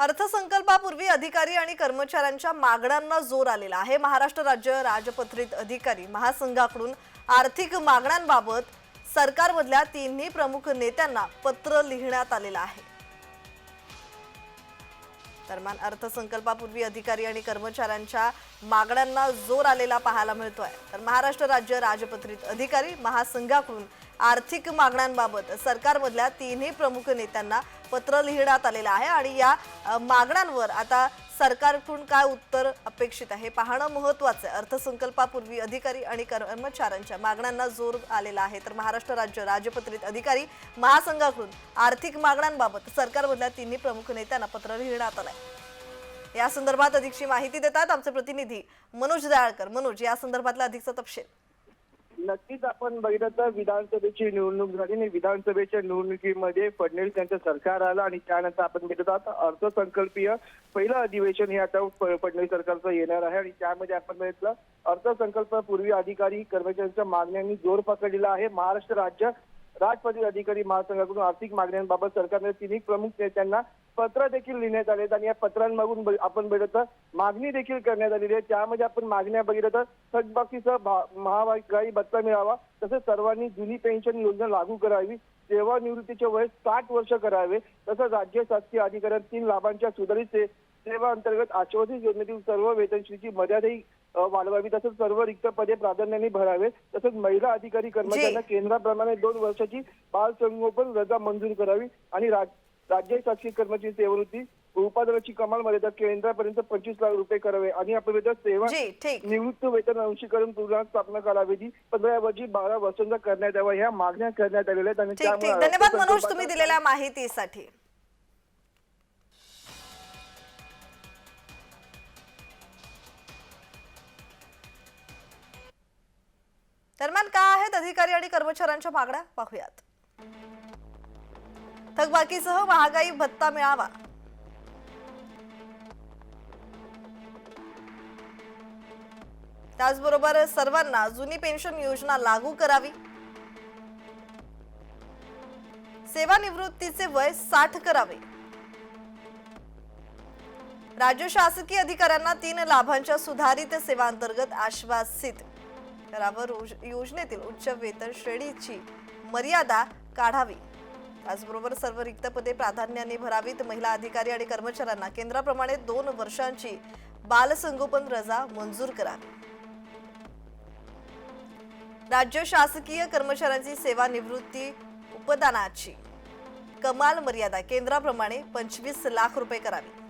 अर्थसंकल्पापूर्वी अधिकारी आणि कर्मचाऱ्यांच्या मागण्यांना जोर आलेला आहे. महाराष्ट्र राज्य राजपत्रित अधिकारी महासंघाकडून आर्थिक मागण्यांबाबत सरकारमधल्या तिन्ही प्रमुख नेत्यांना पत्र लिहिण्यात आलेलं आहे. दरम्यान अर्थसंकल्पापूर्वी अधिकारी आणि कर्मचाऱ्यांच्या मागण्यांना जोर आलेला पाहायला मिळतोय. तर महाराष्ट्र राज्य राजपत्रित अधिकारी महासंघाकडून आर्थिक मागण्यांबाबत सरकारमधल्या तिन्ही प्रमुख नेत्यांना पत्र लिहिण्यात आलेलं आहे आणि या मागण्यांवर आता सरकारकडून काय उत्तर अपेक्षित आहे पाहणं महत्वाचं आहे. अर्थसंकल्पापूर्वी अधिकारी आणि कर्मचाऱ्यांच्या मागण्यांना जोर आलेला आहे. तर महाराष्ट्र राज्य राजपत्रित अधिकारी महासंघाकडून आर्थिक मागण्यांबाबत सरकारमधल्या तिन्ही प्रमुख नेत्यांना पत्र लिहिण्यात आलंय. या संदर्भात अधिकची माहिती देतात आमचे प्रतिनिधी मनोज दयाळकर. मनोज या संदर्भातला अधिकचा तपशील. नक्कीच आपण बघितलं तर विधानसभेची निवडणूक झाली आणि विधानसभेच्या निवडणुकीमध्ये फडणवीस यांचं सरकार आलं आणि त्यानंतर आपण बघितलं आता अर्थसंकल्पीय पहिलं अधिवेशन हे आता फडणवीस सरकारचं येणार आहे आणि त्यामध्ये आपण बघितलं अर्थसंकल्पापूर्वी अधिकारी कर्मचाऱ्यांच्या मागण्यांनी जोर पकडलेला आहे. महाराष्ट्र राज्य राजपती अधिकारी महासंघाकडून आर्थिक मागण्यांबाबत सरकारने तिन्ही प्रमुख नेत्यांना पत्र देखील लिहिण्यात आले आणि या पत्रांमागून आपण बघितलं तर मागणी देखील करण्यात आलेली आहे. त्यामध्ये आपण मागण्या बघितलं तर थकबाकीचा भा- महागाई भत्ता मिळावा तसेच सर्वांनी जुनी पेन्शन योजना लागू करावी सेवानिवृत्तीचे वय साठ वर्ष करावे तसंच राज्य शासकीय अधिकाऱ्यांतील लाभांच्या सुधारित सेवा अंतर्गत आश्वासित योजनेतील सर्व वेतनश्रीची मर्यादाही वाढवावी तसंच सर्व रिक्त पदे प्राधान्याने भरावे. तसंच महिला अधिकारी कर्मचाऱ्यांना केंद्राप्रमाणे दोन वर्षाची बाल संगोपन रजा मंजूर करावी आणि राज- राज्य शासकीय कर्मचारी सेवावृत्ती उत्पादनाची कमाल मर्यादा केंद्रापर्यंत पंचवीस लाख रुपये करावे. आणि बघितलं सेवा जी निवृत्त वेतन अंशीकरण पूर्ण स्थापना कालावधी पंधरा ऐवजी बारा वर्षांचा करण्यात यावा. ह्या मागण्या करण्यात आलेल्या आहेत आणि त्यामुळे धन्यवाद मनोज तुम्ही दिलेल्या माहितीसाठी. दरम्यान काय आहेत अधिकारी आणि कर्मचाऱ्यांच्या मागण्या? पाहूयात. थकबाकीसह महागाई भत्ता मिळावा. त्याचबरोबर सर्वांना जुनी पेन्शन योजना लागू करावी. सेवानिवृत्तीचे वय साठ करावे. राज्य शासकीय अधिकाऱ्यांना तीन लाभांच्या सुधारित सेवांतर्गत आश्वासित. करावं रोज- योजनेतील उच्च वेतन श्रेणीची मर्यादा काढावी. त्याचबरोबर सर्व रिक्त पदे प्राधान्याने भरावीत महिला अधिकारी आणि कर्मचाऱ्यांना केंद्राप्रमाणे दोन वर्षांची बालसंगोपन रजा मंजूर करावी राज्य शासकीय कर्मचाऱ्यांची सेवानिवृत्ती उपदानाची कमाल मर्यादा केंद्राप्रमाणे पंचवीस लाख रुपये करावी.